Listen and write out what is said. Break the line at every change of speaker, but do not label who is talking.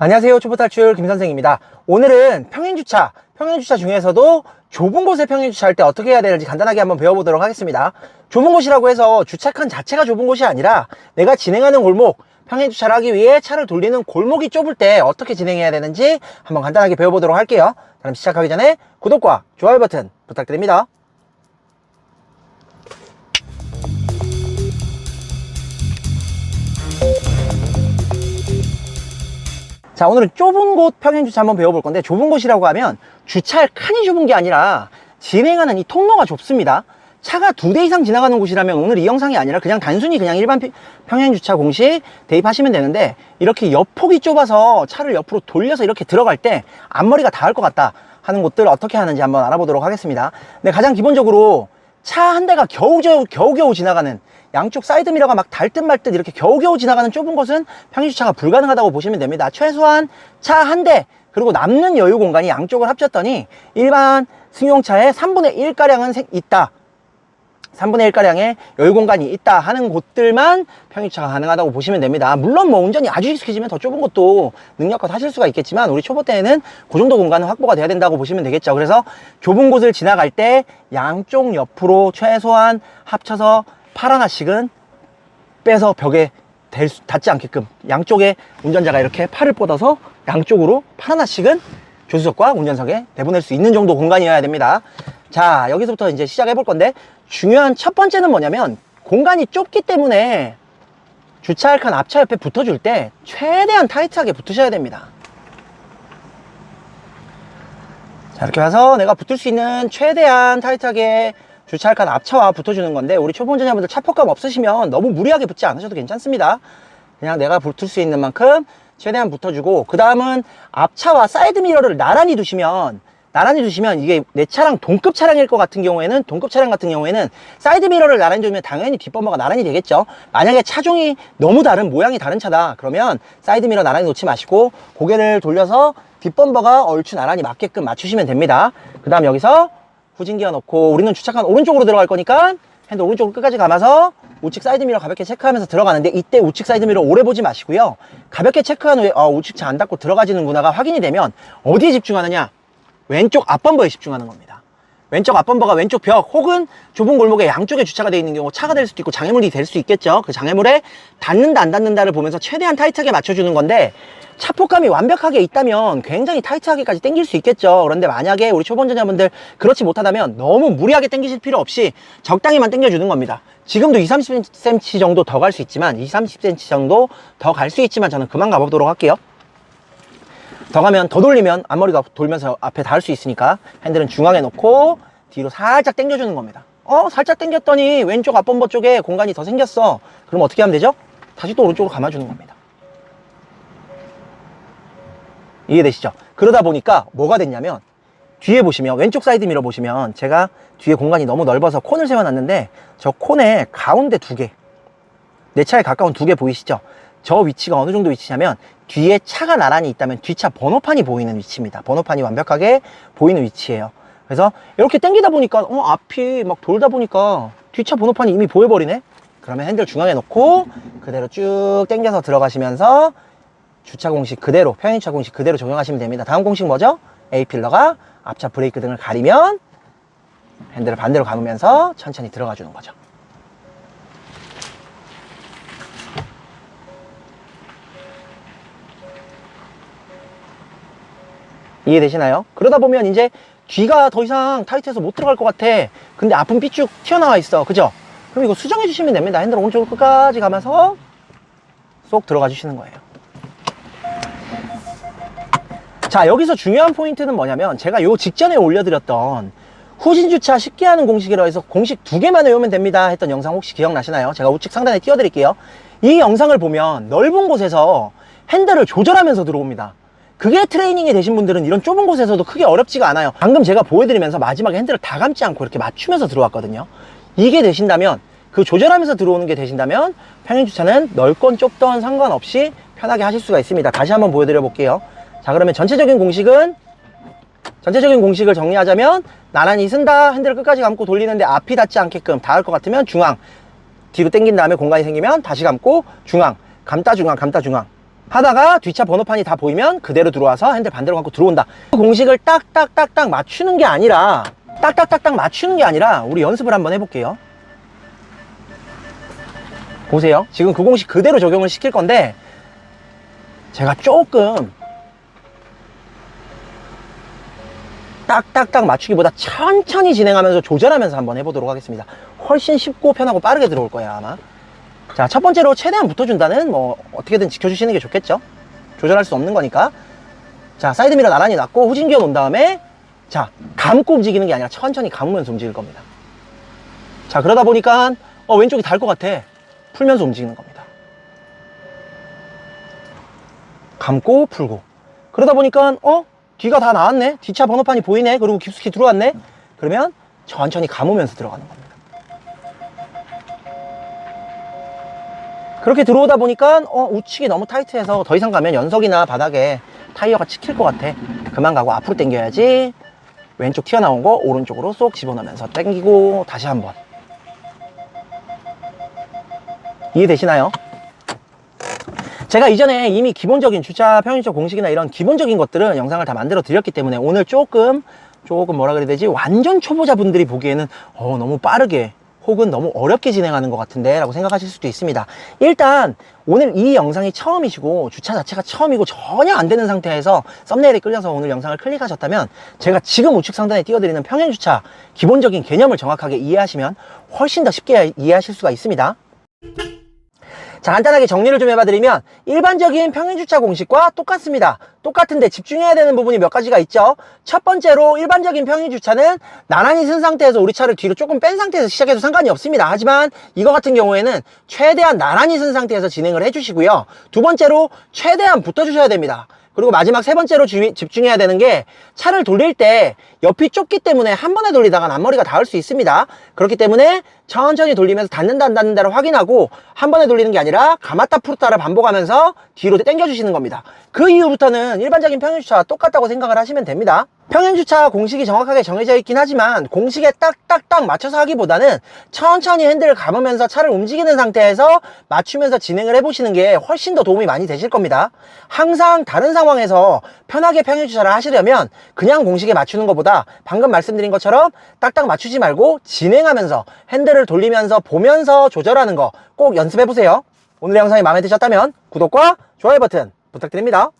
안녕하세요. 초보탈출 김선생입니다. 오늘은 평행주차, 평행주차 중에서도 좁은 곳에 평행주차할 때 어떻게 해야 되는지 간단하게 한번 배워보도록 하겠습니다. 좁은 곳이라고 해서 주차칸 자체가 좁은 곳이 아니라 내가 진행하는 골목, 평행주차를 하기 위해 차를 돌리는 골목이 좁을 때 어떻게 진행해야 되는지 한번 간단하게 배워보도록 할게요. 그럼 시작하기 전에 구독과 좋아요 버튼 부탁드립니다. 자 오늘은 좁은 곳 평행 주차 한번 배워볼 건데 좁은 곳이라고 하면 주차할 칸이 좁은 게 아니라 진행하는 이 통로가 좁습니다. 차가 두 대 이상 지나가는 곳이라면 오늘 이 영상이 아니라 그냥 단순히 그냥 일반 피- 평행 주차 공식 대입하시면 되는데 이렇게 옆폭이 좁아서 차를 옆으로 돌려서 이렇게 들어갈 때 앞머리가 닿을 것 같다 하는 곳들 어떻게 하는지 한번 알아보도록 하겠습니다. 근데 가장 기본적으로 차 한 대가 겨우겨우, 겨우 겨우 지나가는 양쪽 사이드 미러가 막달듯말듯 이렇게 겨우겨우 지나가는 좁은 곳은 평행 주차가 불가능하다고 보시면 됩니다. 최소한 차 한 대, 그리고 남는 여유 공간이 양쪽을 합쳤더니 일반 승용차의 3분의 1가량은 있다. 3분의 1가량의 여유 공간이 있다 하는 곳들만 평행주차가 가능하다고 보시면 됩니다. 물론 뭐 운전이 아주 익숙해지면 더 좁은 곳도 능력껏 하실 수가 있겠지만 우리 초보 때에는 그 정도 공간은 확보가 돼야 된다고 보시면 되겠죠. 그래서 좁은 곳을 지나갈 때 양쪽 옆으로 최소한 합쳐서 팔 하나씩은 빼서 벽에 댈 수- 닿지 않게끔 양쪽에 운전자가 이렇게 팔을 뻗어서 양쪽으로 팔 하나씩은 조수석과 운전석에 내보낼 수 있는 정도 공간이어야 됩니다. 자, 여기서부터 이제 시작해 볼 건데 중요한 첫 번째는 뭐냐면 공간이 좁기 때문에 주차할 칸 앞차 옆에 붙어줄 때 최대한 타이트하게 붙으셔야 됩니다. 자, 이렇게 해서 내가 붙을 수 있는 최대한 타이트하게 주차할 칸 앞차와 붙어주는 건데 우리 초보 운전자분들 차폭감 없으시면 너무 무리하게 붙지 않으셔도 괜찮습니다. 그냥 내가 붙을 수 있는 만큼 최대한 붙어주고 그 다음은 앞차와 사이드 미러를 나란히 두시면 나란히 두시면 이게 내 차랑 동급 차량일 것 같은 경우에는 동급 차량 같은 경우에는 사이드 미러를 나란히 두면 당연히 뒷범퍼가 나란히 되겠죠 만약에 차종이 너무 다른 모양이 다른 차다 그러면 사이드 미러 나란히 놓지 마시고 고개를 돌려서 뒷범퍼가 얼추 나란히 맞게끔 맞추시면 됩니다 그 다음 여기서 후진기어 넣고 우리는 주차칸 오른쪽으로 들어갈 거니까 핸들 오른쪽으로 끝까지 감아서 우측 사이드미러 가볍게 체크하면서 들어가는데 이때 우측 사이드미러 오래 보지 마시고요. 가볍게 체크한 후에 어, 우측 차 안 닫고 들어가지는구나가 확인이 되면 어디에 집중하느냐? 왼쪽 앞범버에 집중하는 겁니다. 왼쪽 앞범버가 왼쪽 벽 혹은 좁은 골목에 양쪽에 주차가 되어 있는 경우 차가 될 수도 있고 장애물이 될 수 있겠죠. 그 장애물에 닿는다 안 닿는다를 보면서 최대한 타이트하게 맞춰주는 건데 차폭감이 완벽하게 있다면 굉장히 타이트하게까지 당길 수 있겠죠. 그런데 만약에 우리 초보운전자분들 그렇지 못하다면 너무 무리하게 당기실 필요 없이 적당히만 당겨주는 겁니다. 지금도 2, 30cm 정도 더 갈 수 있지만 2, 30cm 정도 더 갈 수 있지만 저는 그만 가보도록 할게요. 더 가면 더 돌리면 앞머리가 돌면서 앞에 닿을 수 있으니까 핸들은 중앙에 놓고 뒤로 살짝 당겨주는 겁니다. 어 살짝 당겼더니 왼쪽 앞범버 쪽에 공간이 더 생겼어. 그럼 어떻게 하면 되죠? 다시 또 오른쪽으로 감아주는 겁니다 이해되시죠? 그러다 보니까 뭐가 됐냐면 뒤에 보시면 왼쪽 사이드 미러 보시면 제가 뒤에 공간이 너무 넓어서 콘을 세워놨는데 저 콘에 가운데 두 개 내 차에 가까운 두 개 보이시죠? 저 위치가 어느 정도 위치냐면 뒤에 차가 나란히 있다면 뒷차 번호판이 보이는 위치입니다. 번호판이 완벽하게 보이는 위치예요. 그래서 이렇게 당기다 보니까 어 앞이 막 돌다 보니까 뒷차 번호판이 이미 보여버리네? 그러면 핸들 중앙에 놓고 그대로 쭉 당겨서 들어가시면서 주차 공식 그대로 평행주차 공식 그대로 적용하시면 됩니다. 다음 공식 뭐죠? A 필러가 앞차 브레이크 등을 가리면 핸들을 반대로 감으면서 천천히 들어가 주는 거죠. 이해되시나요? 그러다 보면 이제 뒤가 더 이상 타이트해서 못 들어갈 것 같아. 근데 앞은 삐쭉 튀어나와 있어. 그죠? 그럼 이거 수정해 주시면 됩니다. 핸들 오른쪽으로 끝까지 가면서 쏙 들어가 주시는 거예요. 자, 여기서 중요한 포인트는 뭐냐면 제가 요 직전에 올려드렸던 후진 주차 쉽게 하는 공식이라 해서 공식 두 개만 외우면 됩니다 했던 영상 혹시 기억나시나요? 제가 우측 상단에 띄워드릴게요. 이 영상을 보면 넓은 곳에서 핸들을 조절하면서 들어옵니다. 그게 트레이닝이 되신 분들은 이런 좁은 곳에서도 크게 어렵지가 않아요. 방금 제가 보여드리면서 마지막에 핸들을 다 감지 않고 이렇게 맞추면서 들어왔거든요. 이게 되신다면 그 조절하면서 들어오는 게 되신다면 평행 주차는 넓건 좁던 상관없이 편하게 하실 수가 있습니다. 다시 한번 보여드려 볼게요. 자 그러면 전체적인 공식은 전체적인 공식을 정리하자면 나란히 쓴다 핸들을 끝까지 감고 돌리는데 앞이 닿지 않게끔 닿을 것 같으면 중앙 뒤로 당긴 다음에 공간이 생기면 다시 감고 중앙 감다 중앙 감다 중앙 하다가 뒷차 번호판이 다 보이면 그대로 들어와서 핸들 반대로 감고 들어온다. 그 공식을 딱딱딱딱 맞추는 게 아니라 딱딱딱딱 맞추는 게 아니라 우리 연습을 한번 해볼게요. 보세요. 지금 그 공식 그대로 적용을 시킬 건데 제가 조금 딱딱딱 맞추기보다 천천히 진행하면서 조절하면서 한번 해보도록 하겠습니다. 훨씬 쉽고 편하고 빠르게 들어올 거예요, 아마. 자, 첫 번째로 최대한 붙어준다는 뭐 어떻게든 지켜주시는 게 좋겠죠. 조절할 수 없는 거니까. 자, 사이드미러 나란히 놨고 후진 기어 놓은 다음에 자, 감고 움직이는 게 아니라 천천히 감으면서 움직일 겁니다. 자, 그러다 보니까 어, 왼쪽이 달 것 같아. 풀면서 움직이는 겁니다. 감고 풀고. 그러다 보니까 어? 뒤가 다 나왔네. 뒷차 번호판이 보이네. 그리고 깊숙이 들어왔네. 그러면 천천히 감으면서 들어가는 겁니다. 그렇게 들어오다 보니까 어, 우측이 너무 타이트해서 더 이상 가면 연석이나 바닥에 타이어가 찍힐 것 같아. 그만 가고 앞으로 당겨야지. 왼쪽 튀어나온 거 오른쪽으로 쏙 집어넣으면서 당기고 다시 한번. 이해되시나요? 제가 이전에 이미 기본적인 주차 편의점 공식이나 이런 기본적인 것들은 영상을 다 만들어 드렸기 때문에 오늘 조금 조금 뭐라 그래야 되지? 완전 초보자분들이 보기에는 어, 너무 빠르게 혹은 너무 어렵게 진행하는 것 같은데 라고 생각하실 수도 있습니다. 일단 오늘 이 영상이 처음이시고 주차 자체가 처음이고 전혀 안 되는 상태에서 썸네일에 끌려서 오늘 영상을 클릭하셨다면 제가 지금 우측 상단에 띄워드리는 평행 주차 기본적인 개념을 정확하게 이해하시면 훨씬 더 쉽게 이해하실 수가 있습니다 자, 간단하게 정리를 좀 해봐드리면 일반적인 평행주차 공식과 똑같습니다. 똑같은데 집중해야 되는 부분이 몇 가지가 있죠. 첫 번째로 일반적인 평행주차는 나란히 쓴 상태에서 우리 차를 뒤로 조금 뺀 상태에서 시작해도 상관이 없습니다. 하지만 이거 같은 경우에는 최대한 나란히 쓴 상태에서 진행을 해주시고요. 두 번째로 최대한 붙어주셔야 됩니다. 그리고 마지막 세 번째로 주의- 집중해야 되는 게 차를 돌릴 때 옆이 좁기 때문에 한 번에 돌리다가 앞머리가 닿을 수 있습니다. 그렇기 때문에 천천히 돌리면서 닿는다 안 닿는다를 확인하고 한 번에 돌리는 게 아니라 감았다 풀었다를 반복하면서 뒤로 당겨주시는 겁니다. 그 이후부터는 일반적인 평행주차와 똑같다고 생각을 하시면 됩니다. 평행주차 공식이 정확하게 정해져 있긴 하지만 공식에 딱딱딱 맞춰서 하기보다는 천천히 핸들을 감으면서 차를 움직이는 상태에서 맞추면서 진행을 해보시는 게 훨씬 더 도움이 많이 되실 겁니다. 항상 다른 상황에서 편하게 평행주차를 하시려면 그냥 공식에 맞추는 것보다 방금 말씀드린 것처럼 딱딱 맞추지 말고 진행하면서 핸들을 돌리면서 보면서 조절하는 거 꼭 연습해 보세요. 오늘 영상이 마음에 드셨다면 구독과 좋아요 버튼 부탁드립니다.